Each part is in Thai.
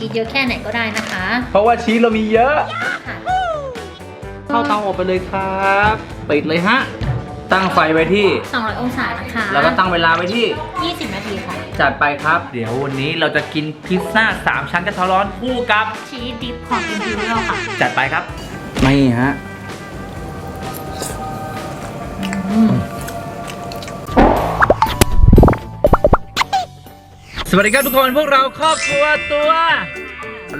ชีสเยอะแค่ไหนก็ได้นะคะเพราะว่าชีสเรามีเยอะ ค่ะเข้าเตาอบไปเลยครับปิดเลยฮะ ตั้งไฟไว้ที่ 200 องศานะคะแล้วก็ตั้งเวลาไว้ที่ 20 นาทีค่ะ จัดไปครับ เดี๋ยววันนี้เราจะกินพิซซ่า 3 ชั้นกระทะร้อนคู่กับชีสดิฟของ Imperial ค่ะ จัดไปครับไม่ฮะ สวัสดีครับทุกคนพวกเราครอบครัวตัว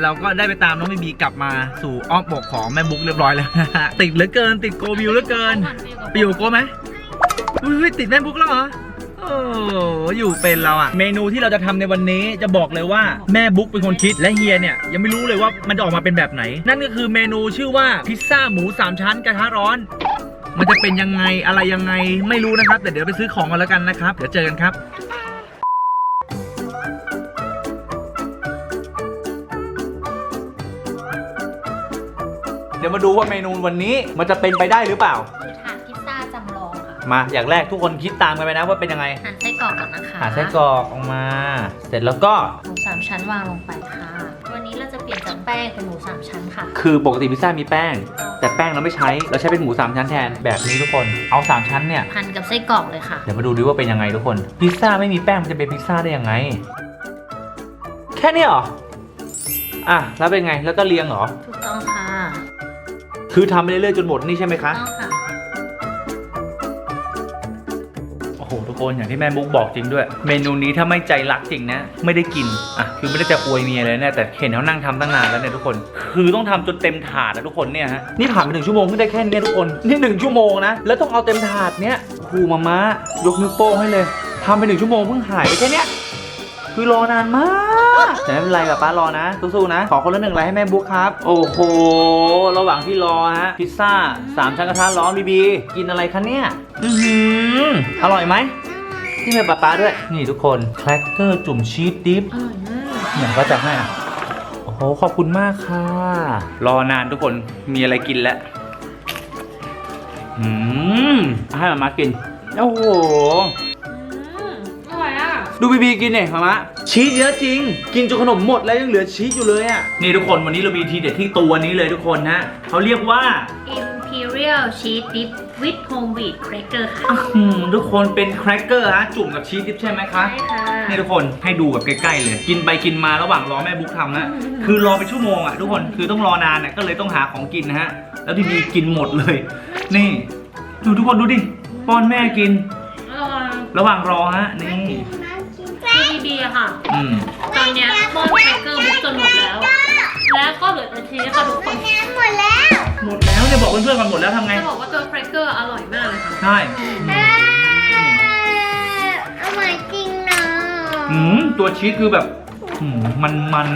เราก็ได้ไปตามน้องบีบีกลับมาสู่อ้อมอกของแม่บุ๊กเรียบร้อยแล้วนะฮะติดเหลือเกิน ติดโกบิวเหลือเกินไปอยู่กับโกไหมอุ้ยติดแม่บุ๊กแล้วเหรอโอ้อยู่เป็นเราอะเมนูที่เราจะทำในวันนี้จะบอกเลยว่าแม่บุ๊กเป็นคนคิดและเฮียเนี่ยยังไม่รู้เลยว่ามันจะออกมาเป็นแบบไหน นั่นก็คือเมนูชื่อว่าพิซซ่าหมูสามชั้นกระทะร้อน มันจะเป็นยังไงอะไรยังไงไม่รู้นะครับแต่เดี๋ยวไปซื้อของกันแล้วกันนะครับเดี๋ยวเจอกันครับ เดี๋ยวมาดูว่าเมนูวันนี้มันจะเป็นไปได้หรือเปล่าคือถาดพิซซ่าจำลองค่ะมาอย่างแรกทุกคนคิดตามกันไปนะว่าเป็นยังไง หั่นไส้กรอกก่อนนะคะหาไส้กรอกออกมา เสร็จแล้วก็หมูสามชั้นวางลงไปค่ะ วันนี้เราจะเปลี่ยนจากแป้งเป็นหมูสามชั้นค่ะ คือปกติพิซซ่ามีแป้ง แต่แป้งเราไม่ใช้ เราใช้เป็นหมูสามชั้นแทนแบบนี้ทุกคนเอาสามชั้นเนี่ยหั่นกับไส้กรอกเลยค่ะ เดี๋ยวมาดูดิว่าเป็นยังไงทุกคน พิซซ่าไม่มีแป้งมันจะเป็นพิซซ่าได้ยังไง แค่นี้เหรออะแล้วเป็นไงแล้วก็เรียงเหรอ ถูกต้องค่ะ คือทำไปเรื่อยๆจนหมดนี่ใช่ไหมคะ ต้องค่ะโอ้โหทุกคนอย่างที่แม่บุ๊กบอกจริงด้วย เมนูนี้ถ้าไม่ใจรักจริงนะ ไม่ได้กินอะคือไม่ได้จะอวยเมียเลยเนี่ยแต่เห็นเขานั่งทำตั้งนานแล้วเนี่ยทุกคน คือต้องทำจนเต็มถาดนะทุกคนเนี่ยฮะนี่ผ่านไปหนึ่งชั่วโมงเพิ่งได้แค่เนี้ยทุกคนนี่หนึ่งชั่วโมงนะแล้วต้องเอาเต็มถาดเนี้ยครูมาม้ายกนิ้วโป้งให้เลยทำไปหนึ่งชั่วโมงเพิ่งหายไปแค่เนี้ย คือรอนานมาก แต่ไม่เป็นไรกับป้ารอนะสู้ๆนะ ขอคนละหนึ่งไลค์ให้แม่บุ๊กครับ โอ้โห ระหว่างที่รอฮะพิซซ่าสามชั้นกระทะร้อนบีบี กินอะไรคะเนี่ย อือหืออร่อยไหมที่เป็นปลาปลาด้วย นี่ทุกคนแครกเกอร์จุ่มชีสดิฟอร่อยมากเหมือนก็จะให้อะโอ้โหขอบคุณมากค่ะ รอนานทุกคนมีอะไรกินแล้วอืมให้มามากิน โอ้โหอืมอร่อยอะ ดูบีบีกินเนี่ยมามะชีสเยอะจริง กินจนขนมหมดแล้วยังเหลือชีสอยู่เลยอะนี่ทุกคนวันนี้เรามีทีเด็ดที่ตัวนี้เลยทุกคนฮะเขาเรียกว่า Imperial Cheese Dip with Home Wheat Cracker ค่ะอืมทุกคนเป็นแครกเกอร์ฮะจุ่มกับชีสดิบใช่ไหมคะใช่ค่ะนี่ทุกคนให้ดูแบบใกล้ๆเลย กินไปกินมาระหว่างรอแม่บุ๊กทำนะคือรอไปชั่วโมงอะทุกคนคือต้องรอนานอะก็เลยต้องหาของกินนะฮะแล้วทีนี้กินหมดเลย นี่ ดูทุกคนดูดิป้อนแม่กินอร่อยระหว่างรอฮะนี่คือ ดีๆอะค่ะ อืมตอนเนี้ยป้อนแครกเกอร์บุ๊กจนหมดแล้ว แล้วก็เหลือแต่ชีสค่ะทุกคนหมดแล้วเนี่ยบอกเพื่อนๆกันหมดแล้วทำไงจะบอกว่าตัวแครกเกอร์อร่อยมากเลยค่ะ ใช่อร่อยจริงเนาะอืมตัวชีสคือแบบอื มมันมัน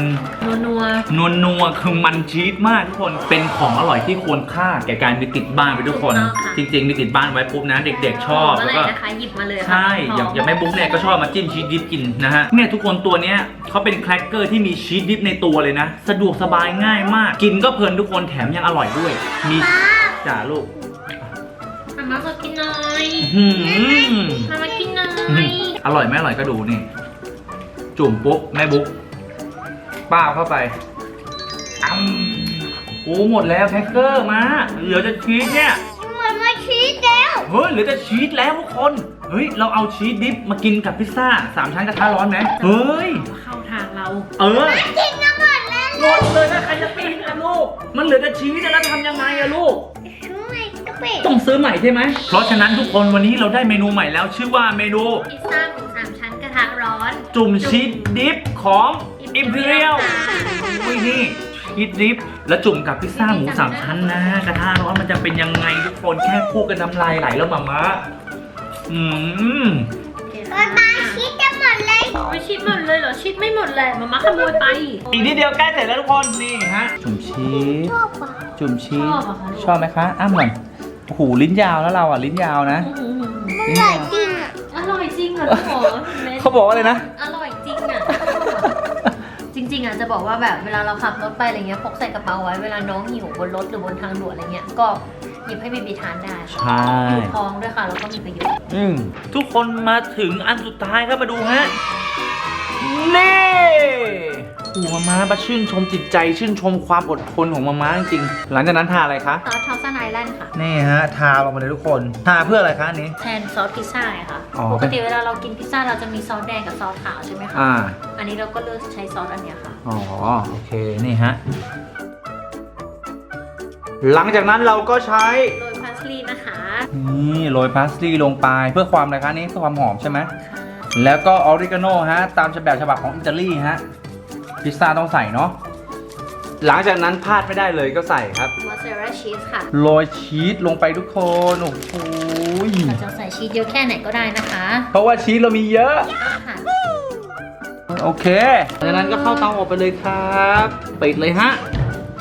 นัวนวลนัวๆคือมันชีสมากทุกคนเป็นของอร่อยที่ควรค่าแก่การมีติดบ้านไปทุกคน จริงๆมีติดบ้านไว้ปุ๊บนะ เด็ก ๆ ชอบเมื่แล้วอไหร่ก็นะคะหยิบมาเลยค่ะใช่อย่างอย่างแม่บุ๊กเนี่ยก็ชอบมาจิ้มชีสดิฟกินนะฮะเนี่ยทุกคนตัวเนี้ยเขาเป็นแครกเกอร์ที่มีชีสดิฟในตัวเลยนะ สะดวกสบายง่ายมาก กินก็เพลินทุกคนแถมยังอร่อยด้วย มีจ่าลูกมามาขอกินหน่อยอื้อหือมามากินหน่ออื้อยหืออร่อยไหมอร่อยก็ดูนี่ จุ่มปุ๊บแม่บุ๊กป้าเข้าไปอ้ำโอ้หมดแล้วแครกเกอร์มา เหลือแต่ชีสเนี่ย เหมือนมาชีสแล้วเฮ้ยเหลือแต่ชีสแล้วทุกคน เฮ้ย เราเอาชีสดิฟมากินกับพิซซ่าสามชั้นกระทะร้อนไหมเฮ้ย เข้าทางเรา เออ จริงนะหมดแล้วหมดเลยนะใครจะกินอะลูก มันเหลือแต่ชีสแล้วจะทำยังไงอะลูกทำไมก็เป็ดต้องซื้อใหม่ใช่ไหม เพราะฉะนั้นทุกคนวันนี้เราได้เมนูใหม่แล้ว ชื่อว่าเมนู พิซซ่า ทะร้อน จุ่มชีสดิฟของ Imperial อุ้ยนี่ชีสดิฟแล้วจุ่มกับพิซซ่าหมูสามชั้นนะ กระทะร้อนมันจะเป็นยังไงทุกคนแค่พูดกันน้ำลายไหลแล้วมามาอืมป๊าป๊าชีสจะหมดเลยไม่ชิดหมดเลยเหรอ ชิดไม่หมดแหละมามาขโมยไป อีกนิดเดียวใกล้เสร็จแล้วทุกคนนี่ฮะ จุ่มชีสชอบปะจุ่มชีชสอบอะคะลูกชอบไหมคะ อ้ำก่อนโอ้โหลิ้นยาวแล้วเราอะ ลิ้นยาวนะอื้อหือมันอร่อยจริงอะอร่อยจริงเหรอลูกหมอแม่ เขาบอกว่าอะไรนะ อร่อยจริงอะ จริงๆอะจะบอกว่าแบบเวลาเราขับรถไปอะไรเงี้ยพกใส่กระเป๋าไว้เวลาน้องหิวบนรถหรือบนทางด่วนอะไรเงี้ยก็หยิบให้บีบีทานได้ค่ะใช่อยู่ท้องด้วยค่ะ แล้วก็มีประโยชน์ อืมทุกคนมาถึงอันสุดท้ายครับมาดูฮะ นี่ โหมาม่าปะชื่นชมจิตใจชื่นชมความอดทนของมาม่าจริงๆหลังจากนั้นทาอะไรคะซอสทอสซันไอแลนด์ค่ะ นี่ฮะทาลงมาเลยทุกคน ทาเพื่ออะไรคะอันนี้ แทนซอสพิซซ่าไงค่ะอ๋อ ปกติเวลาเรากินพิซซ่าเราจะมีซอสแดงกับซอสขาวใช่ไหมคะอ่าอันนี้เราก็เลือกใช้ซอสอันเนี้ยค่ะ อ๋อโอเคนี่ฮะหลังจากนั้นเราก็ใช้โรยพาสลีย์นะคะนี่โรยพาสลีย์ลงไปเพื่อความอะไรคะนี่เพื่อความหอมใช่ไหม ค่ะแล้วก็ออริกาโนฮะ ตามแบบฉบับของอิตาลีฮะ พิซซ่าต้องใส่เนาะหลังจากนั้นพลาดไม่ได้เลยก็ใส่ครับมอสซาเรลล่าชีสค่ะ โรยชีสลงไปทุกคนโอ้โหเราจะใส่ชีสเยอะแค่ไหนก็ได้นะคะเพราะว่าชีสเรามีเยอะ ค่ะโอเคหลังจากนั้นก็เข้าเตาอบไปเลยครับ ปิดเลยฮะ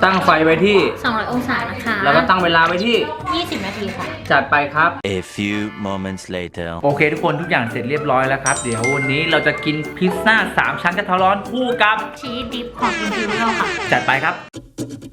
ตั้งไฟไว้ที่ 200 องศานะคะแล้วก็ตั้งเวลาไว้ที่ 20 นาทีค่ะ จัดไปครับ A few moments later. โอเคทุกคนทุกอย่างเสร็จเรียบร้อยแล้วครับ เดี๋ยววันนี้เราจะกินพิซซ่า 3 ชั้นกระทะร้อนคู่กับ ชีสดิปของอิมพีเรียลค่ะ จัดไปครับม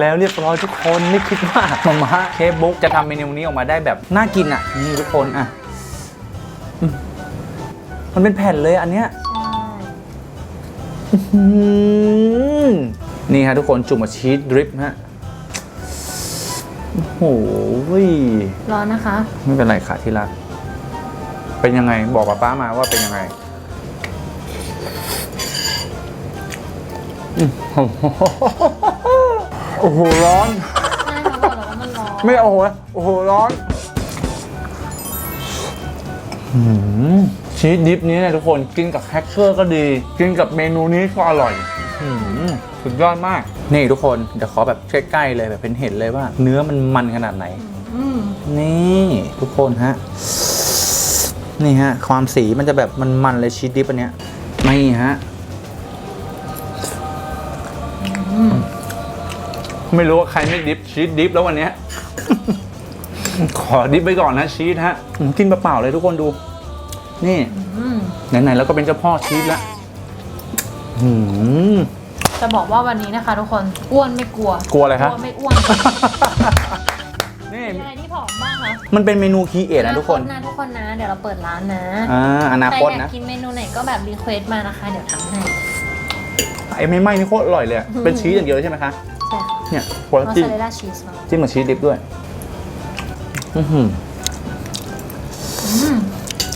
แล้วเรียบร้อยทุกคนไม่คิดว่ามาม่าเคฟบุ๊กจะทำเมนูนี้ออกมาได้แบบน่ากินอะ นี่ทุกคนอะอืมมันเป็นแผ่นเลยอันเนี้ยอืมนี่ฮะทุกคนจุ่มกับชีสดริปฮะโอ้โหร้อนนะคะ ไม่เป็นไรค่ะที่รัก เป็นยังไงบอกป้าป้ามาว่าเป็นยังไงอืม โอ้โหร้อนใช่เขาบอกแล้วว่ามันร้อนไม่โอ้โหโอ้โหร้อนหืมชีสดิฟนี้เนี่ยทุกคนกินกับแฮกเกอร์ก็ดี กินกับเมนูนี้ก็อร่อยหืมสุดยอดมาก นี่ทุกคนเดี๋ยวขอแบบใกล้ๆเลยแบบเป็นเห็นเลยว่า เนื้อมันมันขนาดไหน อืมนี่ทุกคนฮะ นี่ฮะ ความสีมันจะแบบมันมันๆเลยชีสดิฟอันเนี้ยนี่ฮะ ไม่รู้ว่าใครไม่ดิฟชีสดิฟแล้ววันเนี้ย ขอดิฟไปก่อนนะชีสฮะอืมกินเปล่าๆเลยทุกคนดู นี่อืมไหนๆแล้วก็เป็นเจ้าพ่อชีสละหืม จะบอกว่าวันนี้นะคะ ทุกคนอ้วนไม่กลัวกลัวอะไรครับกลัวไม่อ้วนนี่ มีอะไรที่ผอมบ้างคะมันเป็นเมนูคีเอทนะทุกคนนะทุกคนนะ เดี๋ยวเราเปิดร้านนะอ่าอนาใครคตอยากนะ กินเมนูไหนก็แบบรีเควสต์มานะคะ เดี๋ยวทำให้ ไอ้ไม่ไหม้นี่โคตรอร่อยเลยอะเป็นชีสอย่างเดียวใช่ไหมคะ ใช่ค่ะเนี่ยพอมอสจิ้มซาเรลล่าชีสเนาะจิ้มกับชีสดิฟด้วย อือหืออืม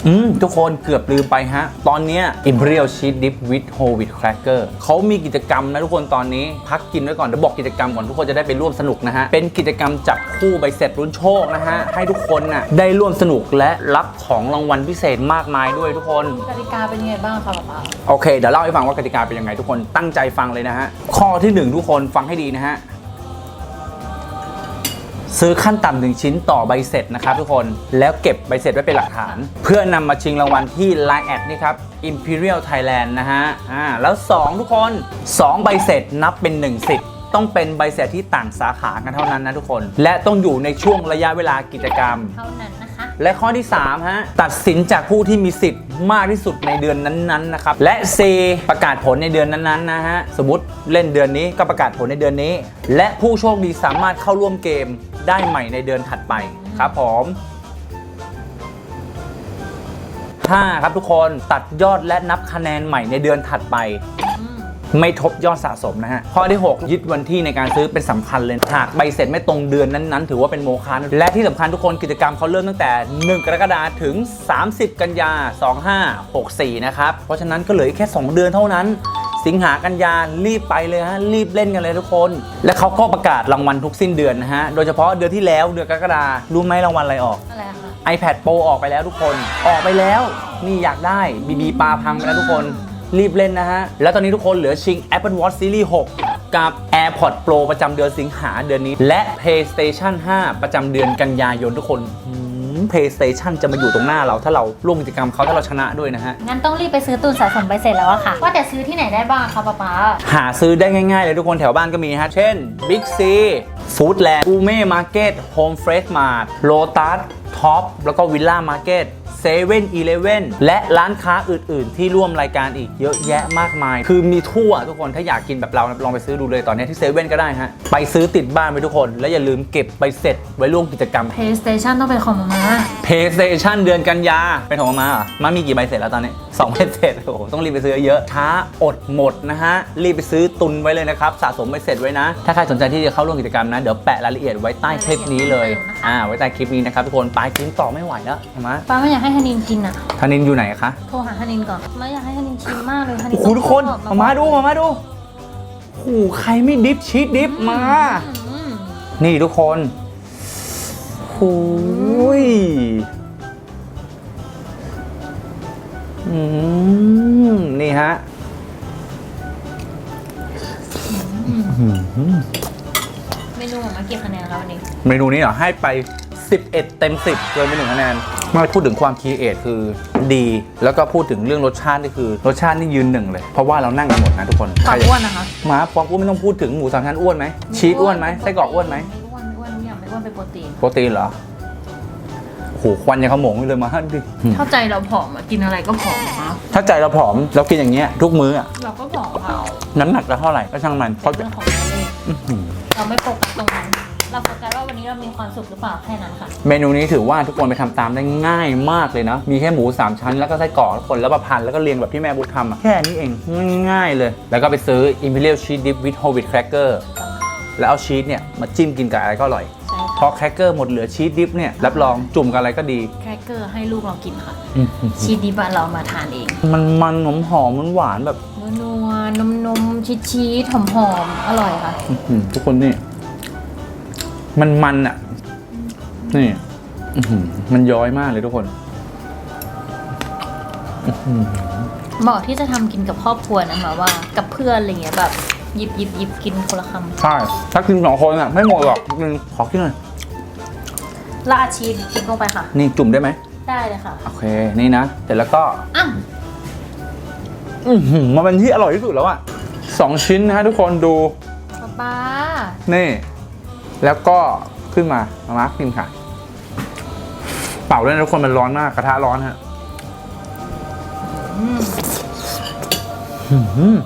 อืมทุกคนเกือบลืมไปฮะ ตอนเนี้ย Imperial Cheese Dip with Whole Wheat Cracker เขามีกิจกรรมนะทุกคนตอนนี้ พักกินไว้ก่อนเดี๋ยวบอกกิจกรรมก่อนทุกคนจะได้ไปร่วมสนุกนะฮะ เป็นกิจกรรมจับคู่ใบเสร็จรุ่นโชคนะฮะ ให้ทุกคนน่ะได้ร่วมสนุกและรับของรางวัลพิเศษมากมายด้วยทุกคน กติกาเป็นยังไงบ้างคะป๊าป๊าโอเคเดี๋ยวเล่าให้ฟังว่ากติกาเป็นยังไงทุกคนตั้งใจฟังเลยนะฮะข้อที่หนึ่งทุกคนฟังให้ดีนะฮะ ซื้อขั้นต่ำหนึ่งชิ้นต่อใบเสร็จนะครับทุกคนแล้วเก็บใบเสร็จไว้เป็นหลักฐาน เพื่อนำมาชิงรางวัลที่ Line แอดนี่ครับ Imperial Thailand นะฮะอ่าแล้ว 2 ทุกคน 2 ใบเสร็จนับเป็น 1 สิทธิ์ต้องเป็นใบเสร็จที่ต่างสาขากันเท่านั้นนะทุกคน และต้องอยู่ในช่วงระยะเวลากิจกรรม เท่านั้นนะคะ และข้อที่3ฮะตัดสินจากผู้ที่มีสิทธิ์มากที่สุดในเดือนนั้นๆนะครับและ C ประกาศผลในเดือนนั้นๆนะฮะสมมติเล่นเดือนนี้ก็ประกาศผลในเดือนนี้ และผู้โชคดีสามารถเข้าร่วมเกมได้ใหม่ในเดือนถัดไปครับผม5ครับทุกคนตัดยอดและนับคะแนนใหม่ในเดือนถัดไป ไม่ทบยอดสะสมนะฮะ ข้อที่ 6 ยึดวันที่ในการซื้อเป็นสำคัญเลย หากใบเสร็จไม่ตรงเดือนนั้นๆ ถือว่าเป็นโมฆะนะและที่สำคัญทุกคนกิจกรรมเขาเริ่มตั้งแต่ 1 กรกฎาคมถึง 30 กันยา 2564 นะครับ เพราะฉะนั้นก็เหลืออีกแค่ 2 เดือนเท่านั้น สิงหากันยารีบไปเลยฮะรีบเล่นกันเลยทุกคน และเขาก็ประกาศรางวัลทุกสิ้นเดือนนะฮะ โดยเฉพาะเดือนที่แล้วเดือนกรกฎาคมรู้ไหมรางวัลอะไรออกอะไรอะคะ iPad Pro ออกไปแล้วทุกคน ออกไปแล้ว นี่อยากได้ BB ปลาพังไปแล้วทุกคน รีบเล่นนะฮะ แล้วตอนนี้ทุกคนเหลือชิง Apple Watch Series 6กับ AirPods Pro ประจำเดือนสิงหาเดือนนี้ และ PlayStation 5 ประจำเดือนกันยายนทุกคนหืม PlayStation จะมาอยู่ตรงหน้าเราถ้าเราร่วมกิจกรรมเขาถ้าเราชนะด้วยนะฮะ งั้นต้องรีบไปซื้อตุนสะสมใบเสร็จแล้วอะค่ะ ว่าแต่ซื้อที่ไหนได้บ้างคะป๊าป๊า หาซื้อได้ง่ายๆเลยทุกคนแถวบ้านก็มีนะฮะ เช่น Big C Foodland กูเม่มาร์เก็ต Home Fresh Mart Lotus Top แล้วก็ Villa Market 7 e เ e ่ e อและร้านค้าอื่น ๆ ที่ร่วมรายการอีกเยอะแยะมากมาย คือมีทั่วทุกคนถ้าอยากกินแบบเราลองไปซื้อดูเลยตอนนี้ที่เซเว่นก็ได้ฮะ ไปซื้อติดบ้านไปทุกคน และอย่าลืมเก็บไปเสร็จไว้ร่วมกิจกรรม PlayStation ต้องเป็นของมาม่า PlayStation เดือนกันยาเป็นของมาม่าเหรอมามีกี่ใบเสร็จแล้วตอนนี้สองใบเสร็จโอ้โหต้องรีบไปซื้อเยอะช้าอดหมดนะฮะรีบไปซื้อตุนไว้เลยนะครับสะสมใบเสร็จไว้นะ ถ้าใครสนใจที่จะเข้าร่วมกิจกรรมนะเดี๋ยวแปะรายละเอียดไว้ใต้คลิปนี้เลยอ่าไว้ใต้คลิปนี้นะครับทุกคนไปกินต่อไม่ไหวแล้วเห็นไหมป้าไม่อยากให้ธนินกินอะ ธนินอยู่ไหนคะ โทรหาธนินก่อนไม่อยากให้ธนินชิมมากเลยธนินโอ้โหทุกคนต้องมามาดูมามาดูโอ้โหใครไม่ดิฟชีสดิฟมาอืมนี่ทุกคนโอ้ยอืมนี่ฮะเมนูของมากี่คะแนนครับวันนี้ เมนูนี้เหรอให้ไป 11 เต็ม 10เกินไปหนึ่งคะแนนมาพูดถึงความคีเอทคือดี แล้วก็พูดถึงเรื่องรสชาตินี่คือ รสชาตินี่ยืนหนึ่งเลย เพราะว่าเรานั่งกันหมดนะทุกคนความอ้วนนะคะหมาความอ้วนไม่ต้องพูดถึงหมูสามชั้นอ้วนไหมชีสอ้วนไหมไส้กรอกอ้วนไหมไม่อ้วนไม่อ้วนทุกอย่างไม่อ้วนเป็นโปรตีนโปรตีนเหรอโอ้โหควันยังขโมงอยู่เลยมาดิเข้าใจเราผอมอะกินอะไรก็ผอมอะถ้าใจเราผอมเรากินอย่างเงี้ยทุกมื้ออะเราก็ผอมค่ะน้ำหนักเราเท่าไหร่ก็ช่างมันเพราะเรื่องของเราเองเราไม่โฟกัสตรงนั้น เราโฟกัสว่าวันนี้เรามีความสุขหรือเปล่าแค่นั้นค่ะ เมนูนี้ถือว่าทุกคนไปทำตามได้ง่ายมากเลยนะ มีแค่หมู 3 ชั้นแล้วก็ไส้กรอกทุกคนแล้วประพันธ์แล้วก็เรียงแบบที่แม่บุ๊กทำอะแค่นี้เองง่ายๆเลย แล้วก็ไปซื้อ Imperial Cheese Dip with Whole wheat cracker แล้วเอาชีสเนี่ยมาจิ้มกินกับอะไรก็อร่อย ใช่เพราะแครกเกอร์หมดเหลือชีสดิฟเนี่ยรับรองจุ่มกับอะไรก็ดี แครกเกอร์ให้ลูกเรากินค่ะ ชีสดิบอะเรามาทานเอง มันมันหอมหอมมันหวานๆแบบนัวๆนมนมๆชีสชีสหอมหอมๆอร่อยค่ะ อื้อหือทุกคนนี่ มันมันอะ นี่อื้อหือมันย้อยมากเลยทุกคนเหมาะที่จะทำกินกับครอบครัวนะแบบว่ากับเพื่อนอะไรเงี้ยแบบหยิบหยิบหยิบกินคนละคใช่ถ้ากินสองคนอะ ไม่หมดหรอกนึงขอกินหน่อยำราดชีสทิ้งลงไปค่ะ นี่จุ่มได้ไหมได้เลยค่ะ โอเค นี่นะเสร็จแล้วก็อ้าวอือหือมันเป็นที่อร่อยที่สุดแล้วอะสองชิ้นนะฮะทุกคนดูป๊าป๊านี่ แล้วก็ขึ้นมามามาร์คพิมพ์ค่ะ เป่าด้วยนะทุกคนมันร้อนมากกระทะร้อนฮะอืมอืม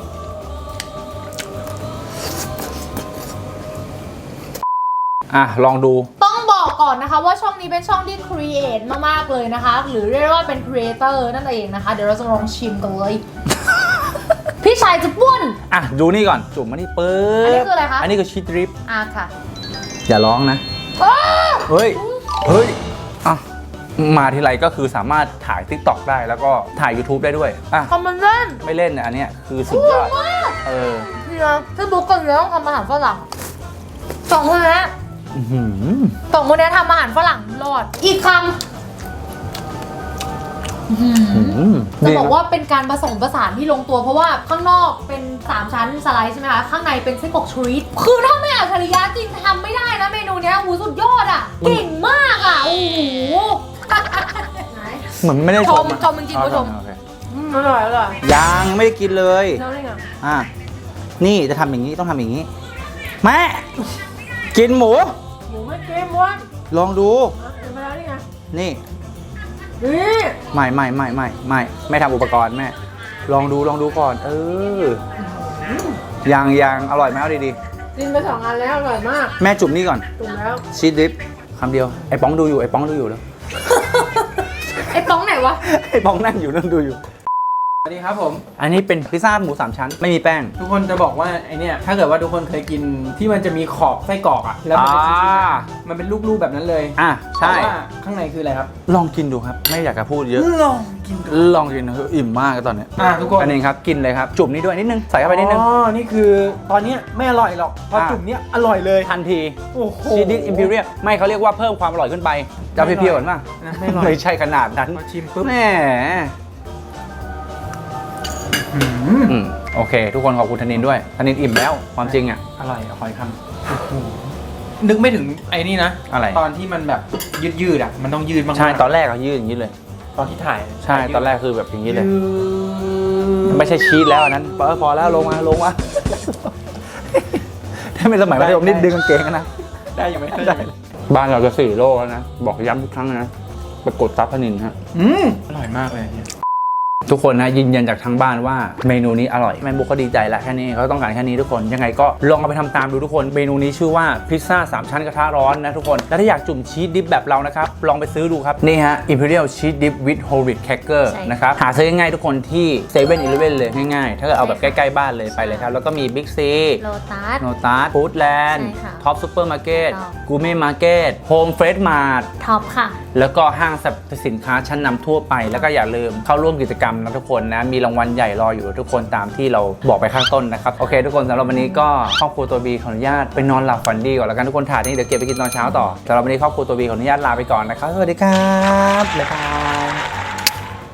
อะ ลองดูต้องบอกก่อนนะคะว่าช่องนี้เป็นช่องที่ครีเอทมาก ๆ เลยนะคะ หรือเรียกว่าเป็นครีเอเตอร์นั่นเองนะคะ เดี๋ยวเราจะลองชิมกันเลย พี่ชายจะป้วน อะ ดูนี่ก่อน จุ่มมานี่ปึ๊บอันนี้คืออะไรคะ อันนี้คือชีสดริป อะค่ะ อย่าร้องนะอ้าเฮ้ย เฮ้ยอะมาทีไรก็คือสามารถถ่าย t ิ k t o k ได้แล้วก็ถ่าย YouTube ได้ด้วยอะคอมเมนเล่นไม่เล่นนะอันเนี้ยคือสุดยอด เออพี่นะพี่บุ๊กกันแล้วทำอาหารฝรั่งสองคนนี้อื้อหือ สองคนนี้ทำอาหารฝรั่งรอด อีกคำ อื้อหือจะดีบอกนะว่าเป็นการผสมผสานที่ลงตัวเพราะว่าข้างนอกเป็น 3 ชั้นสไลด์ใช่ไหมคะ ข้างในเป็นไส้กรอกชีสคือถ้าไม่อัจฉริยะจริงทำไม่ได้นะเมนูเนี้ยหูสุดยอดอะ เก่งมากอะ โอ้โห เหมือนไม่ได้ชชมมอะชมจริงๆผู้ชม โอเคอืมอร่อยอร่อยยังไม่ได้กินเลย แล้วนี่ไงอะนี่จะทำอย่างนี้ต้องทำอย่างนี้ แม่ กินหมู หมูไม่เค็มว่ะลองดูกินไปแล้วนี่ไงนี่ นี่ไม่ไม่ไม่ไม่ไม่ไม่ทำอุปกรณ์แม่ ลองดูลองดูก่อน เออยังยังอร่อยไหมเอาดีกินไปสองอันแล้วอร่อยมากๆแม่จุ่มนี่ก่อนจุ่มแล้ว ชีสดิฟคำเดียว ไอ้ป้องดูอยู่ไอ้ป้องดูอยู่แล้ว ไอ้ป้องไหนวะ ไอ้ป้องนั่งอยู่นั่งดูอยู่ สวัสดีครับผม อันนี้เป็นพิซซ่าหมูสามชั้น ไม่มีแป้ง ทุกคนจะบอกว่าไอเนี่ยถ้าเกิดว่าทุกคนเคยกินที่มันจะมีขอบไส้กรอกอะแล้วมันเป็นชิ้นๆอ่าอะมันเป็นลูกๆแบบนั้นเลยอะใช่ แต่ว่าข้างในคืออะไรครับลองกินดูครับ ไม่อยากจะพูดเยอะ ลองกินดูลองกินคืออิ่มมากตอนเนี้ยอะทุกคนอันนี้ครับ กินเลยครับ จุ่มนี้ด้วยนิดนึง ใส่เข้าไปนิดนึง อ๋อนี่คือตอนเนี้ยไม่อร่อยหรอกพออ่าจุ่มเนี้ยอร่อยเลยทันทีโอ้โห ชีสดิอิมพีเรียไม่เขาเรียกว่าเพิ่มความอร่อยขึ้นไปจะเพียวๆเหมือนป่ะนะไม่อร่อยไม่ใช่ขนาดนั้นพอชิมปุ๊บแหมหืม อืมโอเค ทุกคนขอบคุณธนินด้วยธนินอิ่มแล้ว ความจริงอะ อร่อยอร่อยคำโอ้โหนึกไม่ถึงไอ้นี่นะอะไร ตอนที่มันแบบยืดยืดๆอะมันต้องยืดมากๆใช่ตอนแรกเขายืดอย่างนี้เลย ตอนที่ถ่ายใช่ตอนแรกคือแบบอย่างนี้เลย ยืดไม่ใช่ชีสแล้วอันนั้นพอพอแล้วลงมาลงมา ถ้าเป็นสมัยมัธยมนี่ดึงกางเกงกันนะ ได้อยู่ไหมได้บ้านเราจะสี่โลแล้วนะ บอกย้ำทุกครั้งนะ ไปกดซับพนินฮะ อืมอร่อยมากเลยเนี่ย ทุกคนนะยืนยันจากทางบ้านว่าเมนูนี้อร่อยแม่บุ๊กก็ดีใจละแค่นี้เขาต้องการแค่นี้ทุกคนยังไงก็ลองเอาไปทำตามดูทุกคนเมนูนี้ชื่อว่าพิซซ่าสามชั้นกระทะร้อนนะทุกคนแล้วถ้าอยากจุ่มชีสดิฟแบบเรานะครับลองไปซื้อดูครับนี่ฮะ Imperial Cheese Dip with Whole Wheat Cracker ใช่นะครับหาซื้อง่ายๆทุกคนที่7 e เ e ่ e อเลยง่ายๆ ถ้าเกิดเอาแบบใกล้ๆบ้านเลยไปเลยครับแล้วก็มี Big C โลตัสโนตัสฟู้ดแลนด์ใช่ค่ะ ท็อปซูเปอร์มาร์เก็ตถูกกูเม่มาร์เก็ตโฮมเฟรชมาร์ทท็อปค่ะ แล้วก็ห้างสรรพสินค้าชั้นนำทั่วไป แล้วก็อย่าลืมเข้าร่วมกิจกรรมนะทุกคนนะ มีรางวัลใหญ่รออยู่ทุกคนตามที่เราบอกไปข้างต้นนะครับ โอเค ทุกคนสำหรับวันนี้ก็ครอบครัวตัวบีขออนุญาตไปนอนหลับฝันดีก่อนแล้วกันทุกคนถ่ายนี่เดี๋ยวเก็บไปกินตอนเช้าต่อสำหรับวันนี้ครอบครัวตัวบีขออนุญาตลาไปก่อนนะครับสวัสดีครับบ๊ายบาย